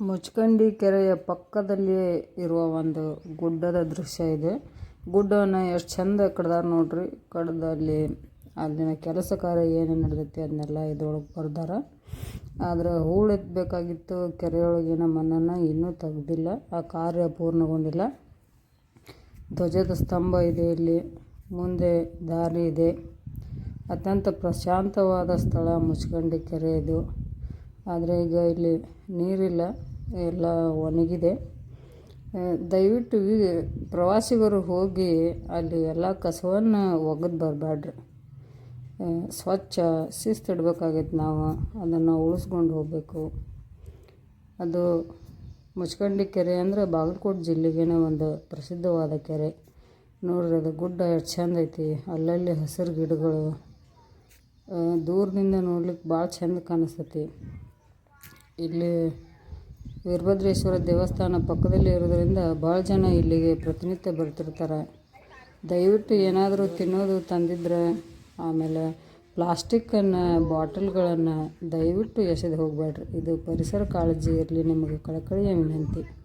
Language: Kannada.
ಮುಚ್ಕಂಡಿ ಕೆರೆಯ ಪಕ್ಕದಲ್ಲಿ ಇರುವ ಒಂದು ಗುಡ್ಡದ ದೃಶ್ಯ ಇದೆ. ಗುಡ್ಡವನ್ನು ಎಷ್ಟು ಚಂದ ಕಡ್ದಾರ ನೋಡ್ರಿ. ಕಡ್ದಲ್ಲಿ ಅಲ್ಲಿನ ಕೆಲಸ ಕಾರ್ಯ ಏನೇನು ನಡೆದೈತಿ ಅದನ್ನೆಲ್ಲ ಇದ್ರೊಳಗೆ ಬರ್ದಾರ. ಆದ್ರೆ ಹೂಳು ಎತ್ತಬೇಕಾಗಿತ್ತು ಕೆರೆಯೊಳಗಿನ ಮಣ್ಣನ್ನು ಇನ್ನೂ ತೆಗ್ದಿಲ್ಲ. ಆ ಕಾರ್ಯ ಪೂರ್ಣಗೊಂಡಿಲ್ಲ. ಧ್ವಜದ ಸ್ತಂಭ ಇದೆ ಇಲ್ಲಿ. ಮುಂದೆ ದಾರಿ ಇದೆ. ಅತ್ಯಂತ ಪ್ರಶಾಂತವಾದ ಸ್ಥಳ ಮುಚ್ಕಂಡಿ ಕೆರೆ ಇದು. ಆದರೆ ಈಗ ಇಲ್ಲಿ ನೀರಿಲ್ಲ, ಎಲ್ಲ ಒಣಗಿದೆ. ದಯವಿಟ್ಟು ಪ್ರವಾಸಿಗರು ಹೋಗಿ ಅಲ್ಲಿ ಎಲ್ಲ ಕಸವನ್ನು ಒಗೆದು ಬರಬೇಡ್ರಿ ಸ್ವಚ್ಛ ಶಿಸ್ತು ಇಡ್ಬೇಕಾಗೈತೆ ನಾವು, ಅದನ್ನು ಉಳಿಸ್ಕೊಂಡು ಹೋಗಬೇಕು. ಅದು ಮುಚ್ಕಂಡಿ ಕೆರೆ ಅಂದರೆ ಬಾಗಲಕೋಟೆ ಜಿಲ್ಲೆಗೇನೆ ಒಂದು ಪ್ರಸಿದ್ಧವಾದ ಕೆರೆ. ನೋಡ್ರಿ ಅದು ಗುಡ್ಡ ಎಷ್ಟು ಚಂದ ಐತಿ, ಅಲ್ಲಲ್ಲಿ ಹಸಿರು ಗಿಡಗಳು. ದೂರದಿಂದ ನೋಡ್ಲಿಕ್ಕೆ ಭಾಳ ಚಂದ ಕಾಣಿಸ್ತೈತಿ. ಇಲ್ಲಿ ವೀರಭದ್ರೇಶ್ವರ ದೇವಸ್ಥಾನ ಪಕ್ಕದಲ್ಲಿ ಇರೋದರಿಂದ ಭಾಳ ಜನ ಇಲ್ಲಿಗೆ ಪ್ರತಿನಿತ್ಯ ಬರ್ತಿರ್ತಾರೆ. ದಯವಿಟ್ಟು ಏನಾದರೂ ತಿನ್ನೋದು ತಂದಿದ್ರೆ, ಆಮೇಲೆ ಪ್ಲಾಸ್ಟಿಕ್ಕನ್ನು ಬಾಟಲ್ಗಳನ್ನು ದಯವಿಟ್ಟು ಎಸೆದು ಹೋಗಬೇಡ್ರಿ. ಇದು ಪರಿಸರ ಕಾಳಜಿ ಇರಲಿ, ನಿಮಗೆ ಕಳಕಳಿಯ ವಿನಂತಿ.